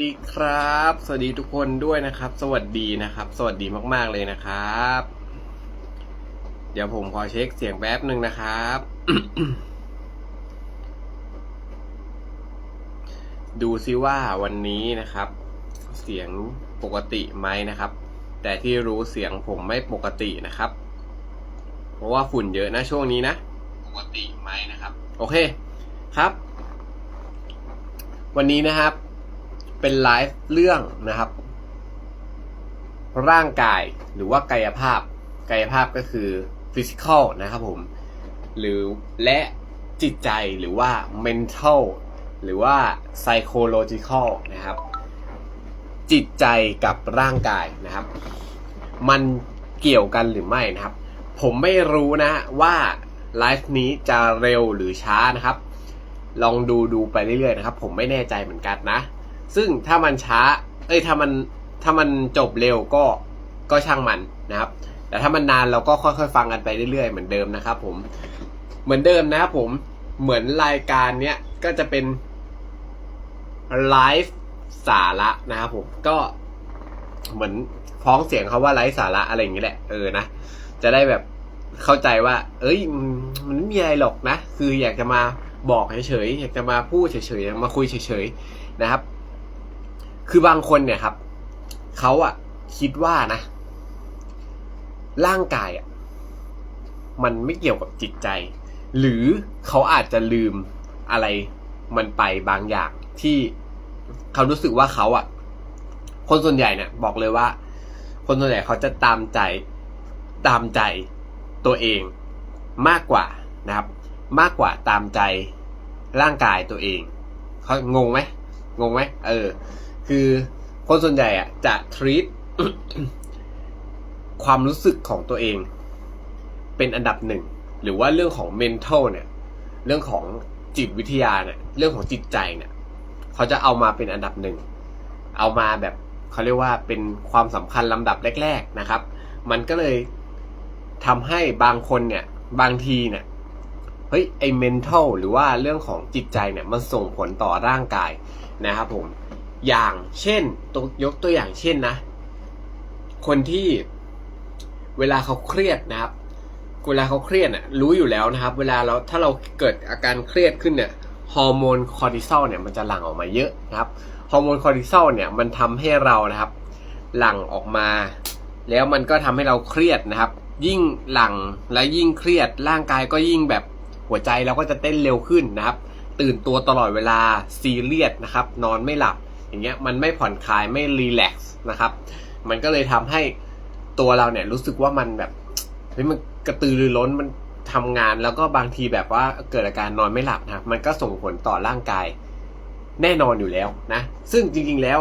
สวัสดีครับ สวัสดีทุกคนด้วยนะครับ สวัสดีนะครับ สวัสดีมาก ๆเลยนะครับ เดี๋ยวผมขอเช็คเสียงแป๊บหนึ่งนะครับ ดูซิว่าวันนี้นะครับ เสียงปกติไหมนะครับ แต่ที่รู้เสียงผมไม่ปกตินะครับ เพราะว่าฝุ่นเยอะนะช่วงนี้นะ ปกติไหมนะครับ โอเคครับ วันนี้นะครับ เป็นไลฟ์เรื่องนะครับ ร่างกายหรือว่ากายภาพ กายภาพก็คือฟิสิกอลนะครับผม หรือและจิตใจหรือว่า mental หรือว่า psychological นะครับ จิตใจกับร่างกายนะครับ มันเกี่ยวกันหรือไม่นะครับ ผมไม่รู้นะว่าไลฟ์นี้จะเร็วหรือช้านะครับ ลองดูดูไปเรื่อยๆนะครับ ผมไม่แน่ใจเหมือนกันนะ ซึ่งถ้ามันช้า เอ้ยถ้ามันถ้ามันจบเร็วก็ก็ช่างมันนะครับ แต่ถ้ามันนานเราก็ค่อยๆฟังกันไปเรื่อยๆเหมือนเดิมนะครับ ผม เหมือนเดิมนะครับผมเหมือนรายการเนี้ยก็จะเป็นไลฟ์สาระนะครับผมก็เหมือนพ้องเสียงเขาว่าไลฟ์สาระอะไรอย่างนี้แหละเออนะจะได้แบบเข้าใจว่า เอ้ยมันมันไม่มีอะไรหรอกนะ คืออยากจะมาบอกเฉยๆอยากจะมาพูดเฉยๆอยากมาคุยเฉยๆนะครับ คือบางคนเนี่ยครับเขาอะคิดว่านะ ร่างกายอะมันไม่เกี่ยวกับจิตใจ หรือเขาอาจจะลืมอะไรมันไปบางอย่างที่เขารู้สึกว่าเขาอะคนส่วนใหญ่เนี่ยบอกเลยว่า คนส่วนใหญ่เขาจะตามใจตามใจตัวเองมากกว่านะครับ มากกว่าตามใจร่างกายตัวเองเขางงไหมงงไหมเออ คือคนส่วนใหญ่อะจะ treat ความรู้สึกของตัวเอง เป็นอันดับหนึ่ง หรือว่าเรื่องของ mental เนี่ย เรื่องของจิตวิทยาเนี่ย เรื่องของจิตใจเนี่ย เขาจะเอามาเป็นอันดับหนึ่ง เอามาแบบเขาเรียกว่าเป็นความสำคัญลำดับแรก ๆนะครับ มันก็เลยทำให้บางคนเนี่ย บางทีเนี่ยเฮ้ยไอ้ mental หรือว่าเรื่องของจิตใจเนี่ยมันส่งผลต่อร่างกายนะครับผม อย่างเช่นตัวยกตัวอย่างเช่นนะ คนที่เวลาเขาเครียดนะครับ เวลาเขาเครียดน่ะรู้อยู่แล้วนะครับ เวลาเราถ้าเราเกิดอาการเครียดขึ้นเนี่ยฮอร์โมนคอร์ติซอลเนี่ยมันจะหลั่งออกมาเยอะนะครับฮอร์โมนคอร์ติซอลเนี่ยมันทำให้เรานะครับ หลั่งออกมา แล้วมันก็ทำให้เราเครียดนะครับ ยิ่งหลั่งและยิ่งเครียดร่างกายก็ยิ่งแบบหัวใจเราก็จะเต้นเร็วขึ้นนะครับ ตื่นตัวตลอดเวลาซีเรียสนะครับ นอนไม่หลับ อย่างเงี้ยมันไม่ผ่อนคลายไม่รีแลกซ์นะครับ มันก็เลยทำให้ตัวเราเนี่ยรู้สึกว่ามันแบบเฮ้ยมันกระตือรือร้นมันทำงานแล้วก็บางทีแบบว่าเกิดอาการนอนไม่หลับนะมันก็ส่งผลต่อร่างกายแน่นอนอยู่แล้วนะ ซึ่งจริงๆแล้ว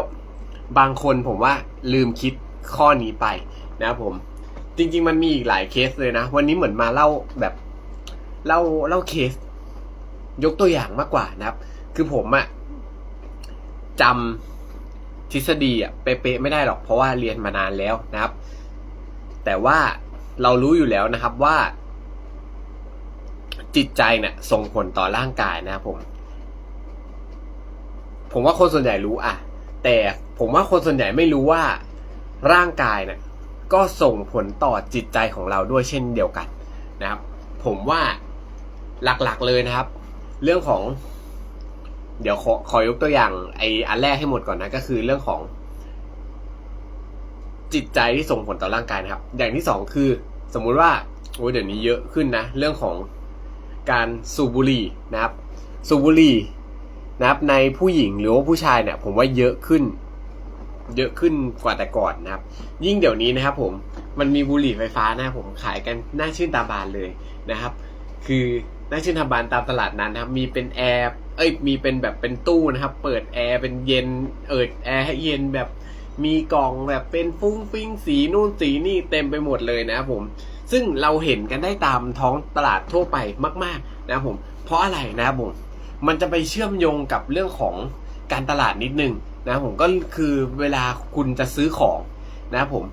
บางคนผมว่าลืมคิดข้อนี้ไปนะครับผม จริง ๆ มันมีอีกหลายเคสเลยนะ วันนี้เหมือนมาเล่าแบบเล่าเล่าเคส ยกตัวอย่างมากกว่านะครับ คือผมอะ จำทฤษฎีอะเป๊ะๆไม่ได้หรอกเพราะว่าเรียนมานานแล้วนะครับ แต่ว่าเรารู้อยู่แล้วนะครับว่า จิตใจเนี่ยส่งผลต่อร่างกายนะครับผม ผมว่าคนส่วนใหญ่รู้อะแต่ผมว่าคนส่วนใหญ่ไม่รู้ว่าร่างกายเนี่ยก็ส่งผลต่อจิตใจของเราด้วยเช่นเดียวกันนะครับ ผมว่าหลักๆเลยนะครับ เรื่องของ เดี๋ยวขอขอยกตัวอย่างไออันแรกให้หมดก่อนนะ ก็คือเรื่องของ จิตใจที่ส่งผลต่อร่างกายนะครับ อย่างที่สองคือ สมมุติว่าโอ้เดี๋ยวนี้เยอะขึ้นนะ เรื่องของการสูบบุหรี่นะครับ สูบบุหรี่นะครับในผู้หญิงหรือว่าผู้ชายเนี่ย ผมว่าเยอะขึ้น เยอะขึ้นกว่าแต่ก่อนนะครับ ยิ่งเดี๋ยวนี้นะครับ ผมมันมีบุหรี่ไฟฟ้านะผมขายกันน่าชื่นตาบานเลยนะครับ คือ น่าชื่นตาบานตามตลาดนั้นนะครับ มีเป็นแอร์ เอ้ย มีเป็นแบบเป็นตู้นะครับ เปิดแอร์เป็นเย็น เอิดแอร์ให้เย็นแบบ มีกล่องแบบเป็นฟุ้งฟิ้งสีนู่นสีนี่เต็มไปหมดเลยนะครับผม ซึ่งเราเห็นกันได้ตามท้องตลาดทั่วไปมาก ๆ นะครับผม เพราะอะไรนะครับผม มันจะไปเชื่อมโยงกับเรื่องของการตลาดนิดนึงนะครับผม ก็คือเวลาคุณจะซื้อของนะครับผม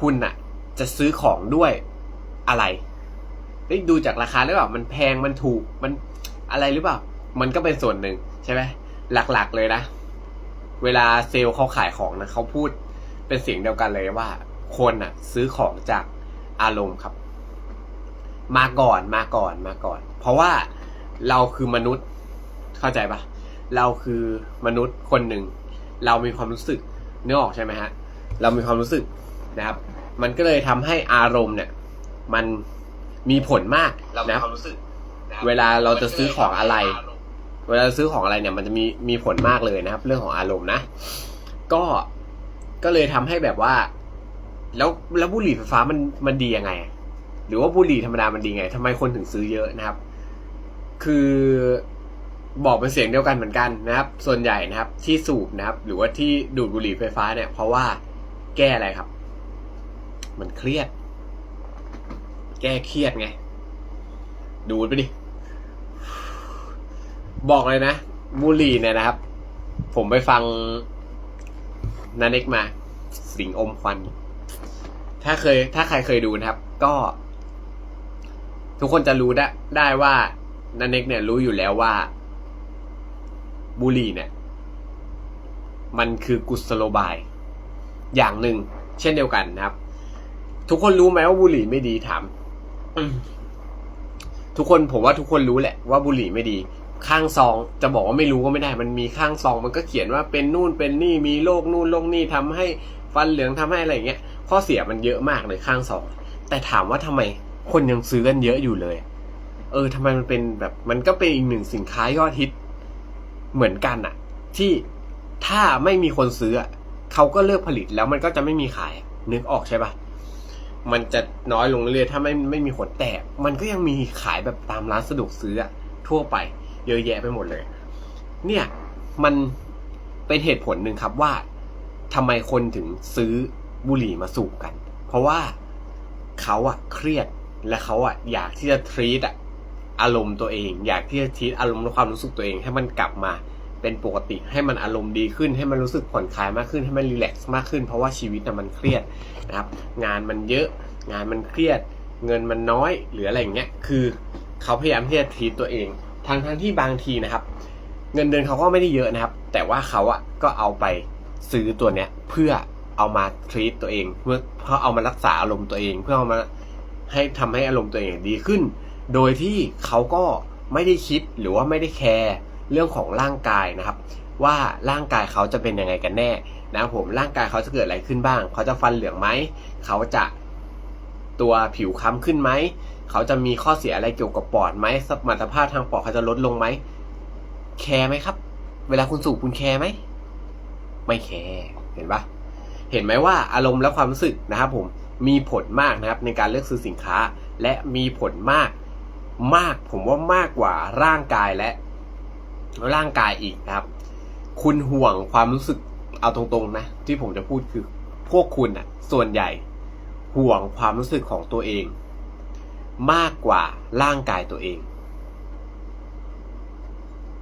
คุณอะจะซื้อของด้วยอะไร เฮ้ยดูจากราคาหรือเปล่ามันแพงมันถูกมันอะไรหรือเปล่า มันก็เป็นส่วนหนึ่งใช่ไหมหลักๆเลยนะ เวลาเซลล์เขาขายของนะเขาพูดเป็นเสียงเดียวกันเลยว่า คนอะ ซื้อของจากอารมณ์ครับ มาก่อนมาก่อนมาก่อน เพราะว่าเราคือมนุษย์เข้าใจปะเราคือมนุษย์คนหนึ่ง เรามีความรู้สึกเนึกออกใช่ไหมฮะ เรามีความรู้สึกนะครับ มันก็เลยทำให้อารมณ์เนี่ย มัน มีผลมากเรามีนะความรู้สึกนะครับเวลาเราจะซื้อของอะไร เวลาซื้อของอะไรเนี่ย มันจะมีมีผลมากเลยนะครับ เรื่องของอารมณ์นะ ก็ก็เลยทำให้แบบว่า แล้วแล้วบุหรี่ไฟฟ้ามันมันดียังไง หรือว่าบุหรี่ธรรมดามันดีไงทำไมคนถึงซื้อเยอะนะครับ คือบอกเป็นเสียงเดียวกันเหมือนกันนะครับ ส่วนใหญ่นะครับ ที่สูบนะครับ หรือว่าที่ดูดบุหรี่ไฟฟ้าเนี่ย เพราะว่าแก้อะไรครับ มันเครียด แก้เครียดไง ดูดไปดิ บอกเลยนะบุหรี่เนี่ยนะครับ ผมไปฟังนาเน็กมา สิงอมควัน ถ้าเคย ถ้าใครเคยดูนะครับ ก็ ทุกคนจะรู้ได้ได้ว่านาเน็กเนี่ยรู้อยู่แล้วว่า บุหรี่เนี่ย มันคือกุศโลบาย อย่างหนึ่ง เช่นเดียวกันนะครับ ทุกคนรู้ไหมว่าบุหรี่ไม่ดีถามอืม ทุกคนผมว่าทุกคนรู้แหละว่าบุหรี่ไม่ดี ข้างซองจะบอกว่าไม่รู้ก็ไม่ได้ มันมีข้างซองมันก็เขียนว่าเป็นนู่นเป็นนี่มีโรคนู่นโรคนี่ทำให้ฟันเหลืองทำให้อะไรเงี้ยข้อเสียมันเยอะมากเลยข้างซอง แต่ถามว่าทำไมคนยังซื้อกันเยอะอยู่เลย เออทำไมมันเป็นแบบมันก็เป็นอีกหนึ่งสินค้ายอดฮิตเหมือนกันอะที่ถ้าไม่มีคนซื้อเขาก็เลิกผลิตแล้วมันก็จะไม่มีขายนึกออกใช่ปะ มันจะน้อยลงเรื่อยๆถ้าไม่ไม่มีคนแต่มันก็ยังมีขายแบบตามร้านสะดวกซื้ออะทั่วไป เยอะแยะไปหมดเลย เนี่ยมันเป็นเหตุผลหนึ่งครับว่าทำไมคนถึงซื้อบุหรี่มาสูบกัน เพราะว่าเขาอะเครียดและเขาอะอยากที่จะทรีตอะอารมณ์ตัวเอง อยากที่จะทรีตอารมณ์และความรู้สึกตัวเองให้มันกลับมา เป็นปกติให้มันอารมณ์ดีขึ้น ให้มันรู้สึกผ่อนคลายมากขึ้นให้มันรีแลกซ์มากขึ้น เพราะว่าชีวิตนะมันเครียดนะครับงานมันเยอะงานมันเครียด เงินมันน้อยหรืออะไรอย่างเงี้ยคือเขาพยายามที่จะทีตตัวเองทั้งทั้งที่บางทีนะครับ เงินเดือนเขาก็ไม่ได้เยอะนะครับ แต่ว่าเขาอะก็เอาไปซื้อตัวเนี้ยเพื่อเอามาทรีตตัวเอง เพื่อเพื่อเอามารักษาอารมณ์ตัวเอง เพื่อเอามาให้ทำให้อารมณ์ตัวเองดีขึ้น โดยที่เขาก็ไม่ได้คิดหรือว่าไม่ได้แคร์ เรื่องของร่างกายนะครับ ว่าร่างกายเขาจะเป็นยังไงกันแน่นะครับผมร่างกายเขาจะเกิดอะไรขึ้นบ้าง เขาจะฟันเหลืองไหมเขาจะตัวผิวค้ำขึ้นไหมเขาจะมีข้อเสียอะไรเกี่ยวกับปอดไหมสมรรถภาพทางปอดเขาจะลดลงไหมแคร์ไหมครับ เวลาคุณสูบคุณแคร์ไหมไม่แคร์เห็นปะเห็นไหมว่าอารมณ์และความรู้สึกนะครับ ผมมีผลมากนะครับในการเลือกซื้อสินค้า และมีผลมากมากผมว่ามากกว่าร่างกายและ ร่างกายอีกนะครับ คุณห่วงความรู้สึกเอาตรงๆนะ ที่ผมจะพูดคือพวกคุณอะส่วนใหญ่ห่วงความรู้สึกของตัวเอง มากกว่าร่างกายตัวเอง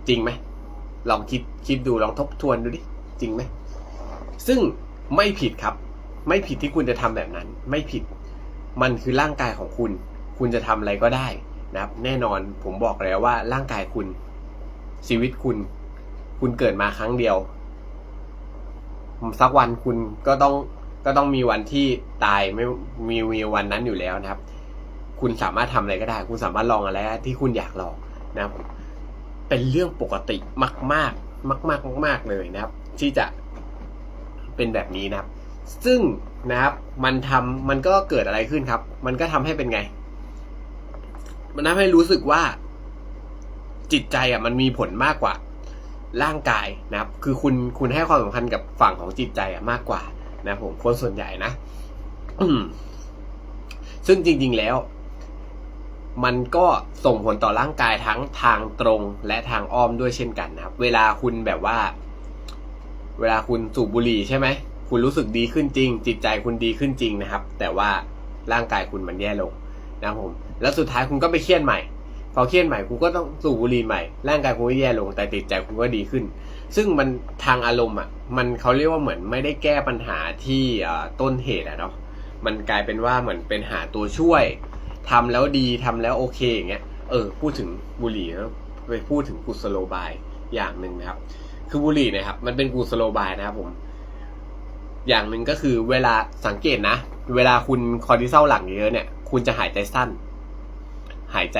จริงไหมลองคิดคิดดูลองทบทวนดูดิจริงไหมซึ่งไม่ผิดครับ ไม่ผิดที่คุณจะทำแบบนั้น ไม่ผิด มันคือร่างกายของคุณ คุณจะทำอะไรก็ได้นะครับ แน่นอนผมบอกแล้วว่าร่างกายคุณ ชีวิตคุณ คุณเกิดมาครั้งเดียว สักวันคุณก็ต้องก็ต้องมีวันที่ตายไม่มีมีวันนั้นอยู่แล้วนะครับ คุณสามารถทำอะไรก็ได้ คุณสามารถลองอะไรที่คุณอยากลองนะครับเป็นเรื่องปกติมากมากมากมากมากเลยนะครับ ที่จะเป็นแบบนี้นะครับ ซึ่งนะครับ มันทำมันก็เกิดอะไรขึ้นครับ มันก็ทำให้เป็นไง มันทำให้รู้สึกว่า จิตใจอะมันมีผลมากกว่าร่างกายนะครับ คือคุณคุณให้ความสำคัญกับฝั่งของจิตใจอะมากกว่านะผมคนส่วนใหญ่นะซึ่งจริง ๆแล้ว มันก็ส่งผลต่อร่างกายทั้งทางตรงและทางอ้อมด้วยเช่นกันนะครับ เวลาคุณแบบว่า เวลาคุณสูบบุหรี่ใช่ไหมคุณรู้สึกดีขึ้นจริง จิตใจคุณดีขึ้นจริงนะครับ แต่ว่าร่างกายคุณมันแย่ลงนะครับผม แล้วสุดท้ายคุณก็ไปเครียดใหม่ พอเครียดใหม่คุณก็ต้องสูบบุหรี่ใหม่ ร่างกายคุณก็แย่ลงแต่จิตใจคุณก็ดีขึ้น ซึ่งมันทางอารมณ์อะ มันเขาเรียกว่าเหมือนไม่ได้แก้ปัญหาที่ต้นเหตุอะเนาะ มันกลายเป็นว่าเหมือนเป็นหาตัวช่วยทำแล้วดีทำแล้วโอเคอย่างเงี้ย เออ พูดถึงบุหรี่แล้วไปพูดถึงกุศโลบายอย่างหนึ่งนะครับ คือบุหรี่เนะครับ มันเป็นกูสโลบายนะครับผม อย่างหนึ่งก็คือเวลาสังเกตนะ เวลาคุณคอร์ติซอลหลังเยอะเนี่ย คุณจะหายใจสั้น หายใจ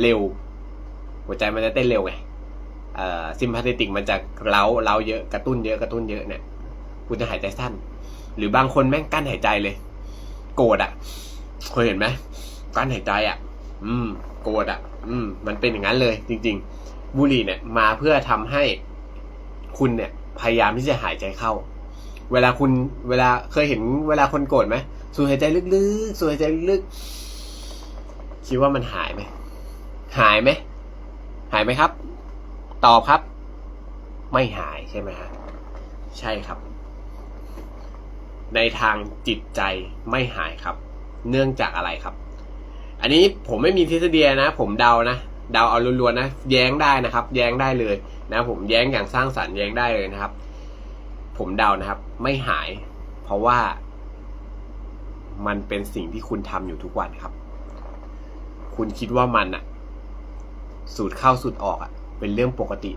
เร็ว หัวใจมันจะเต้นเร็วไงซิมพาเทติกมันจะเล้าเล้าเยอะกระตุ้นเยอะกระตุ้นเยอะเนี่ยคุณจะหายใจสั้น หรือบางคนแม่งกั้นหายใจเลย โกรธอะเคยเห็นไหมกั้นหายใจอะ อืม โกรธอะ อืม มันเป็นอย่างนั้นเลย จริง ๆ บุหรี่เนี่ย มาเพื่อทำให้คุณเนี่ย พยายามที่จะหายใจเข้า เวลาคุณเวลาเคยเห็นเวลาคนโกรธไหมสูดหายใจลึกๆสูดหายใจลึกๆคิดว่ามันหายไหม หายไหม หายไหมครับ ตอบครับ ไม่หายใช่ไหมฮะใช่ครับ ในทางจิตใจไม่หายครับ เนื่องจากอะไรครับ อันนี้ผมไม่มีทฤษฎีนะ ผมเดานะเดาเอาล้วนๆนะ แย้งได้นะครับ แย้งได้เลยนะ ผมแย้งอย่างสร้างสรรค์แย้งได้เลยนะครับ ผมเดานะครับ ไม่หาย เพราะว่ามันเป็นสิ่งที่คุณทำอยู่ทุกวันครับ คุณคิดว่ามันอะ สูดเข้าสูดออกอะเป็นเรื่องปกติ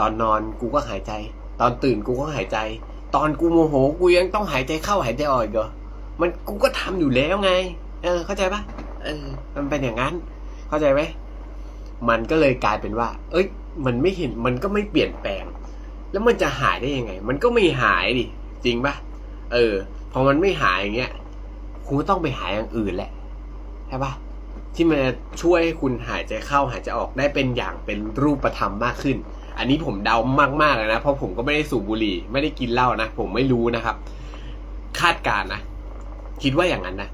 ตอนนอนกูก็หายใจ ตอนตื่นกูก็หายใจ ตอนกูโมโหกูยังต้องหายใจเข้าหายใจออกอีกเหรอมันกูก็ทำอยู่แล้วไง เออ เข้าใจปะเออ มันเป็นอย่างนั้น เข้าใจไหมมันก็เลยกลายเป็นว่า เอ้ย มันไม่เห็นมันก็ไม่เปลี่ยนแปลง แล้วมันจะหายได้ยังไง มันก็ไม่หายดิจริงปะเออพอมันไม่หายอย่างเงี้ยคุณก็ต้องไปหาอย่างอื่นแหละใช่ปะ ที่มันช่วยให้คุณหายใจเข้าหายใจออกได้เป็นอย่างเป็นรูปธรรมมากขึ้น อันนี้ผมเดามากๆเลยนะ เพราะผมก็ไม่ได้สูบบุหรี่ ไม่ได้กินเหล้านะ ผมไม่รู้นะครับ คาดการณ์นะ คิดว่าอย่างนั้นนะ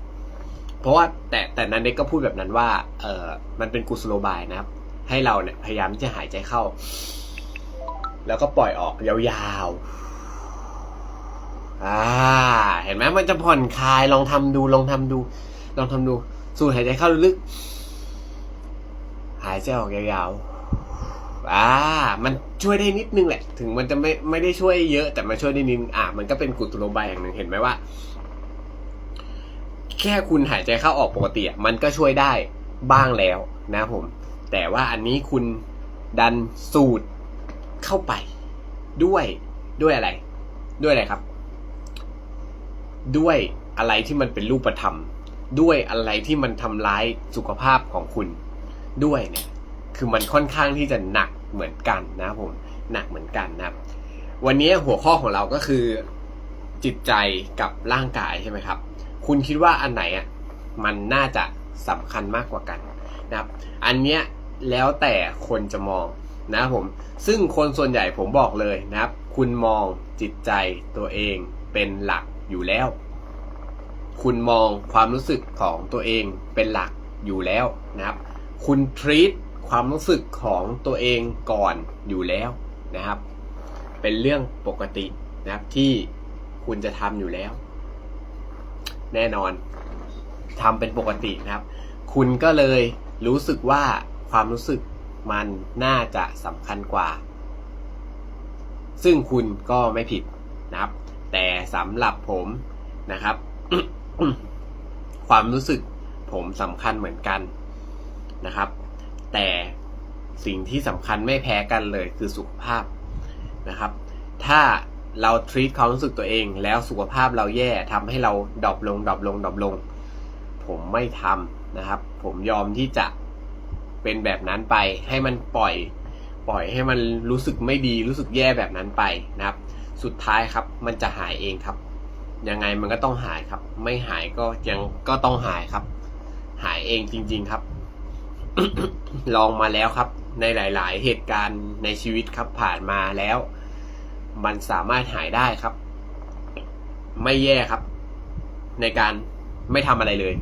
เพราะว่าแต่แต่นันเด็กก็พูดแบบนั้นว่า เออมันเป็นกุศโลบายนะครับ ให้เราเนี่ยพยายามที่จะหายใจเข้า แล้วก็ปล่อยออกยาวๆ อ่า เห็นไหมมันจะผ่อนคลายลองทำดูลองทำดูลองทำดู สูดหายใจเข้าลึกๆหายใจออกยาวๆอ่า มันช่วยได้นิดนึงแหละ ถึงมันจะไม่ไม่ได้ช่วยเยอะ แต่มันช่วยได้นิดนึงอ่ามันก็เป็นกุศโลบายอย่างหนึ่งเห็นไหมว่า แค่คุณหายใจเข้าออกปกติมันก็ช่วยได้บ้างแล้วนะผม แต่ว่าอันนี้คุณดันสูดเข้าไป ด้วยด้วยอะไร ด้วยอะไรครับ ด้วยอะไรที่มันเป็นรูปธรรม ด้วยอะไรที่มันทำร้ายสุขภาพของคุณด้วยเนี่ย คือมันค่อนข้างที่จะหนักเหมือนกันนะผมหนักเหมือนกันนะครับวันนี้หัวข้อของเราก็คือจิตใจกับร่างกายใช่ไหมครับ คุณคิดว่าอันไหนอะมันน่าจะสำคัญมากกว่ากันนะครับ อันเนี้ยแล้วแต่คนจะมองนะครับผม ซึ่งคนส่วนใหญ่ผมบอกเลยนะครับ คุณมองจิตใจตัวเองเป็นหลักอยู่แล้ว คุณมองความรู้สึกของตัวเองเป็นหลักอยู่แล้วนะครับ คุณทรีตความรู้สึกของตัวเองก่อนอยู่แล้วนะครับ เป็นเรื่องปกตินะครับที่คุณจะทำอยู่แล้ว แน่นอนทำเป็นปกตินะครับ คุณก็เลยรู้สึกว่าความรู้สึกมันน่าจะสำคัญกว่า ซึ่งคุณก็ไม่ผิดนะครับ แต่สำหรับผมนะครับ ความรู้สึกผมสำคัญเหมือนกันนะครับ แต่สิ่งที่สำคัญไม่แพ้กันเลยคือสุขภาพนะครับ ถ้าเราทรีตความรู้สึกตัวเอง แล้วสุขภาพเราแย่ทำให้เราดรอปลงดรอปลงดรอปลง ผมไม่ทำนะครับ ผมยอมที่จะเป็นแบบนั้นไป ให้มันปล่อย ปล่อยให้มันรู้สึกไม่ดีรู้สึกแย่แบบนั้นไปนะครับ สุดท้ายครับมันจะหายเองครับ ยังไงมันก็ต้องหายครับ ไม่หายก็ยังก็ต้องหายครับ หายเองจริง ๆครับ ลองมาแล้วครับ ในหลาย ๆ เหตุการณ์ในชีวิตครับผ่านมาแล้ว มันสามารถหายได้ครับ ไม่แย่ครับ ในการไม่ทำอะไรเลย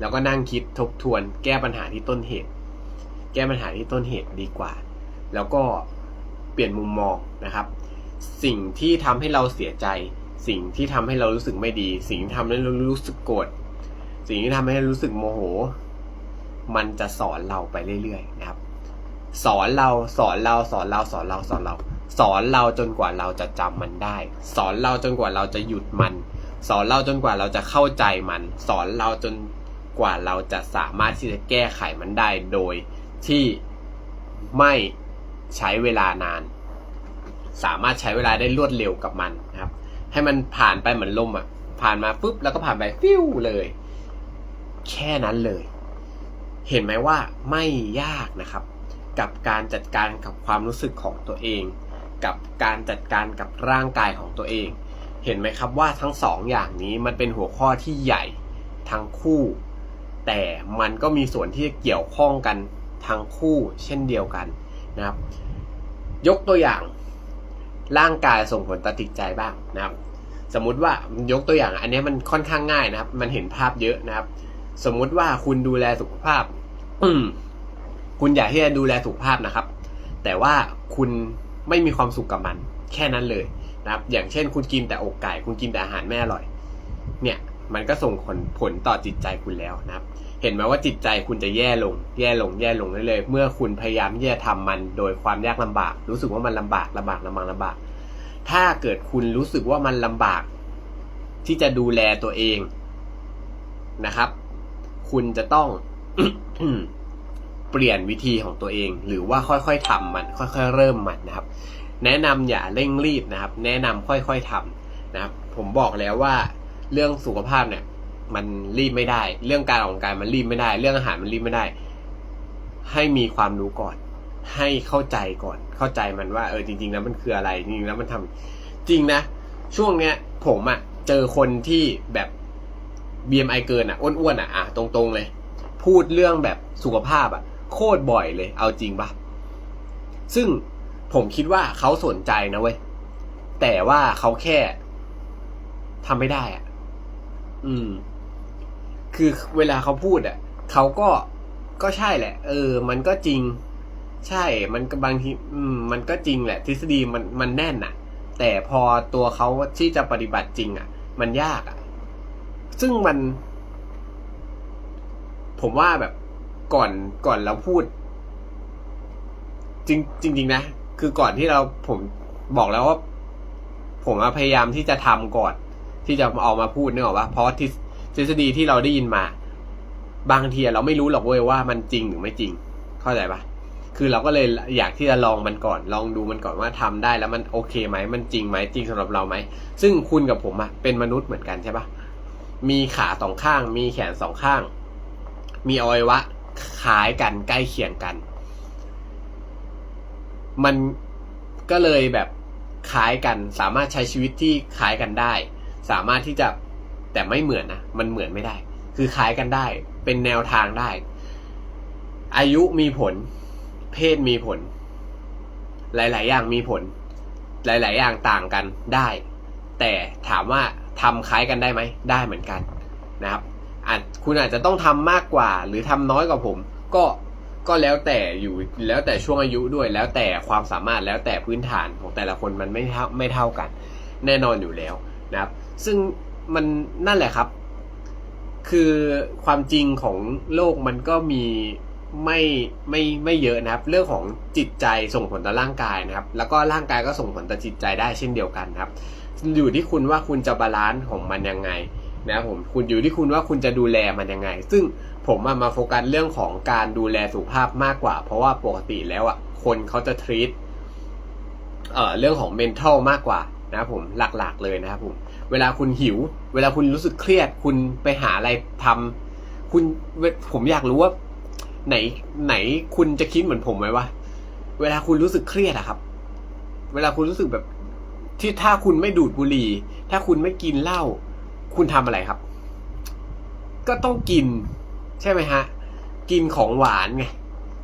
แล้วก็นั่งคิดทบทวน แก้ปัญหาที่ต้นเหตุ แก้ปัญหาที่ต้นเหตุดีกว่า แล้วก็เปลี่ยนมุมมองนะครับ สิ่งที่ทำให้เราเสียใจ สิ่งที่ทำให้เรารู้สึกไม่ดี สิ่งที่ทำให้เรารู้สึกโกรธสิ่งที่ทำให้เรารู้สึกโมโห มันจะสอนเราไปเรื่อยๆนะครับ สอนเราสอนเราสอนเราสอนเราสอนเรา สอนเราจนกว่าเราจะจำมันได้ สอนเราจนกว่าเราจะหยุดมัน สอนเราจนกว่าเราจะเข้าใจมัน สอนเราจนกว่าเราจะสามารถที่จะแก้ไขมันได้โดยที่ไม่ใช้เวลานาน สามารถใช้เวลาได้รวดเร็วกับมันนะครับ ให้มันผ่านไปเหมือนลมอะ ผ่านมาปุ๊บแล้วก็ผ่านไปฟิวเลย แค่นั้นเลย เห็นไหมว่าไม่ยากนะครับ กับการจัดการกับความรู้สึกของตัวเอง กับการจัดการกับร่างกายของตัวเอง เห็นไหมครับว่าทั้งสองอย่างนี้มันเป็นหัวข้อที่ใหญ่ทั้งคู่ แต่มันก็มีส่วนที่เกี่ยวข้องกันทั้งคู่เช่นเดียวกันนะครับ ยกตัวอย่าง ร่างกายส่งผลต่อจิตใจบ้างนะครับ สมมุติว่ายกตัวอย่างอันนี้มันค่อนข้างง่ายนะครับ มันเห็นภาพเยอะนะครับ สมมุติว่าคุณดูแลสุขภาพคุณอยากที่จะดูแลสุขภาพนะครับ แต่ว่าคุณไม่มีความสุขกับมัน แค่นั้นเลยนะครับ อย่างเช่น คุณกินแต่อกไก่ คุณกินแต่อาหารไม่อร่อย เนี่ย มันก็ส่งผลผลต่อจิตใจคุณแล้วนะครับ เห็นไหมว่าจิตใจคุณจะแย่ลง แย่ลง แย่ลงเรื่อยๆ เมื่อคุณพยายามที่จะทำมันโดยความยากลำบาก รู้สึกว่ามันลำบากลำบากลำบากลำบาก ถ้าเกิดคุณรู้สึกว่ามันลำบาก ที่จะดูแลตัวเองนะครับ คุณจะต้องเปลี่ยนวิธีของตัวเอง หรือว่าค่อยๆทำมัน ค่อยๆ เริ่มมันนะครับ แนะนำอย่าเร่งรีบนะครับ แนะนำค่อยๆทำนะครับ ผมบอกแล้วว่าเรื่องสุขภาพเนี่ย มันรีบไม่ได้ เรื่องการออกกำลังกายมันรีบไม่ได้ เรื่องอาหารมันรีบไม่ได้ ให้มีความรู้ก่อน ให้เข้าใจก่อน เข้าใจมันว่า เออจริงๆแล้วมันคืออะไรจริงๆแล้วมันทำจริงนะ ช่วงเนี้ย ผมอะเจอคนที่แบบ BMI เกินอะอ้วนๆอะอะตรงๆเลย พูดเรื่องแบบสุขภาพอะโคตรบ่อยเลย เอาจริงปะซึ่งผมคิดว่าเขาสนใจนะเว้ยแต่ว่าเขาแค่ทำไม่ได้อะอืม คือเวลาเขาพูดอะเขาก็ก็ใช่แหละ เออ มันก็จริง ใช่ มันบางทีอืม มันก็จริงแหละ ทฤษฎีมันมันแน่นอะ แต่พอตัวเขาที่จะปฏิบัติจริง อะ มันยากอะ ซึ่งมัน ผมว่าแบบก่อนก่อนเราพูด จริงจริงๆนะคือก่อนที่เราผมบอกแล้วว่า ผมพยายามที่จะทำก่อน ที่จะออกมาพูดเนึกออกปะเพราะทฤษ ทฤษฎีที่เราได้ยินมา บางทีเราไม่รู้หรอกเว้ยว่ามันจริงหรือไม่จริง เข้าใจปะคือเราก็เลยอยากที่จะลองมันก่อน ลองดูมันก่อนว่าทำได้แล้วมันโอเคไหมมันจริงไหมจริงสำหรับเราไหมซึ่งคุณกับผมอะเป็นมนุษย์เหมือนกันใช่ปะมีขาสองข้าง มีแขนสองข้าง มีอวัยวะคล้ายกันใกล้เคียงกัน มันก็เลยแบบคล้ายกัน สามารถใช้ชีวิตที่คล้ายกันได้ สามารถที่จะ แต่ไม่เหมือนนะ มันเหมือนไม่ได้ คือคล้ายกันได้ เป็นแนวทางได้ อายุมีผล เพศมีผล หลาย ๆ อย่างมีผล หลาย ๆ อย่างต่างกันได้ แต่ถามว่าทำคล้ายกันได้ไหม ได้เหมือนกันนะครับอาจคุณอาจจะต้องทำมากกว่า หรือทำน้อยกว่าผม ก็ก็แล้วแต่อยู่แล้วแต่ช่วงอายุด้วยแล้วแต่ความสามารถแล้วแต่พื้นฐานของแต่ละคนมันไม่เท่าไม่เท่ากัน แน่นอนอยู่แล้วนะครับ ซึ่ง มันนั่นแหละครับ คือความจริงของโลกมันก็มีไม่ไม่ไม่เยอะนะครับ เรื่องของจิตใจส่งผลต่อร่างกายนะครับ แล้วก็ร่างกายก็ส่งผลต่อจิตใจได้เช่นเดียวกันครับ อยู่ที่คุณว่าคุณจะบาลานซ์ของมันยังไงนะครับผมคุณอยู่ที่คุณว่าคุณจะดูแลมันยังไง ซึ่งผมมาโฟกัสเรื่องของการดูแลสุขภาพมากกว่า เพราะว่าปกติแล้วอะคนเขาจะ treat เอ่อเรื่องของ mental มากกว่านะครับผมหลักๆเลยนะครับผม เวลาคุณหิว เวลาคุณรู้สึกเครียด คุณไปหาอะไรทำคุณผมอยากรู้ว่าไหนไหนคุณจะคิดเหมือนผมไหมว่า เวลาคุณรู้สึกเครียดอะครับ เวลาคุณรู้สึกแบบที่ถ้าคุณไม่ดูดบุหรี่ ถ้าคุณไม่กินเหล้าคุณทำอะไรครับ ก็ต้องกิน ใช่ไหมฮะ กินของหวานไง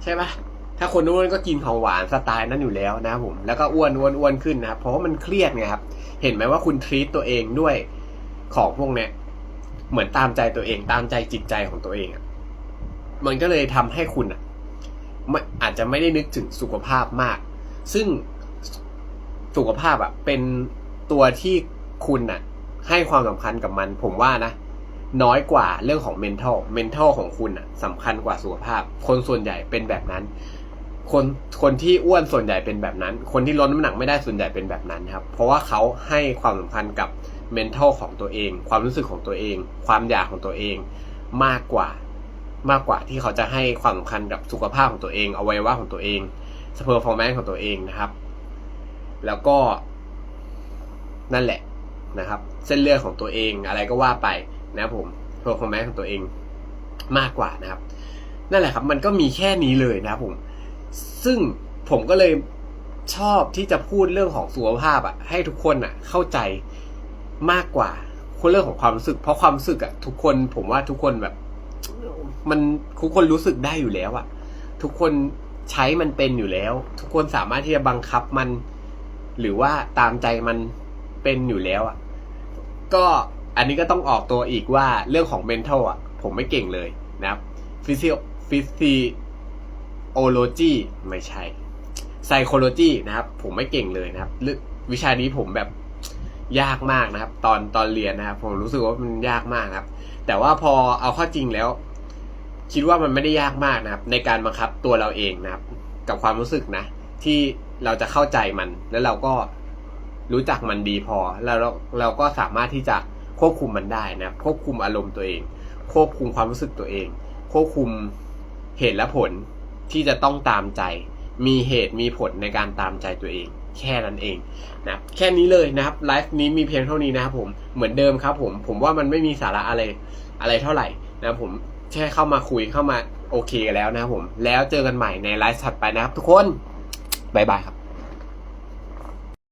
ใช่ปะ ถ้าคนอ้วนก็กินของหวานสไตล์นั้นอยู่แล้วนะครับผมแล้วก็อ้วนอ้วนอ้วนขึ้นนะครับเพราะว่ามันเครียดไงครับ เห็นไหมว่าคุณทรีตตัวเองด้วยของพวกเนี้ยเหมือนตามใจตัวเองตามใจจิตใจของตัวเองอะมันก็เลยทำให้คุณอะไม่อาจจะไม่ได้นึกถึงสุขภาพมาก ซึ่งสุขภาพอะ เป็นตัวที่คุณอะ ให้ความสำคัญกับมัน ผมว่านะน้อยกว่าเรื่องของ mental mental ของคุณอะสำคัญกว่าสุขภาพ คนส่วนใหญ่เป็นแบบนั้น คนคนที่อ้วนส่วนใหญ่เป็นแบบนั้น คนที่ลดน้ำหนักไม่ได้ส่วนใหญ่เป็นแบบนั้นครับ เพราะว่าเขาให้ความสำคัญกับ mental ของตัวเอง ความรู้สึกของตัวเอง ความอยากของตัวเองมากกว่ามากกว่าที่เขาจะให้ความสำคัญกับสุขภาพของตัวเองอวัยวะของตัวเอง performance ของตัวเองนะครับ แล้วก็นั่นแหละนะครับ เส้นเลือดของตัวเองอะไรก็ว่าไปนะผมเพอร์ฟอร์แมนซ์ของตัวเองมากกว่านะครับ นั่นแหละครับ มันก็มีแค่นี้เลยนะครับผม ซึ่งผมก็เลยชอบที่จะพูดเรื่องของสุขภาพอะให้ทุกคนอะเข้าใจมากกว่าคนเรื่องของความรู้สึก เพราะความรู้สึกอะทุกคนผมว่าทุกคนแบบ มันทุกคนรู้สึกได้อยู่แล้วอะทุกคนใช้มันเป็นอยู่แล้ว ทุกคนสามารถที่จะบังคับมัน หรือว่าตามใจมันเป็นอยู่แล้วอะก็อันนี้ก็ต้องออกตัวอีกว่าเรื่องของ mental อะผมไม่เก่งเลยนะครับ physio physiology ไม่ใช่ psychology นะครับ ผมไม่เก่งเลยนะครับวิชานี้ผมแบบยากมากนะครับ ตอนตอนเรียนนะครับ ผมรู้สึกว่ามันยากมากครับ แต่ว่าพอเอาข้อจริงแล้ว คิดว่ามันไม่ได้ยากมากนะครับ ในการบังคับตัวเราเองนะครับ กับความรู้สึกนะ ที่เราจะเข้าใจมัน แล้วเราก็รู้จักมันดีพอ แล้วเราเราก็สามารถที่จะควบคุมมันได้นะครับ ควบคุมอารมณ์ตัวเอง ควบคุมความรู้สึกตัวเอง ควบคุมเหตุและผล ที่จะต้องตามใจ มีเหตุมีผลในการตามใจตัวเอง แค่นั้นเองนะแค่นี้เลยนะครับไลฟ์นี้มีเพียงเท่านี้นะครับผมเหมือนเดิมครับผมผมว่ามันไม่มีสาระอะไรอะไรเท่าไหร่นะผมแค่เข้ามาคุยเข้ามาโอเคกันแล้วนะครับผมแล้วเจอกันใหม่ในไลฟ์ถัดไปนะครับทุกคนบายบายครับ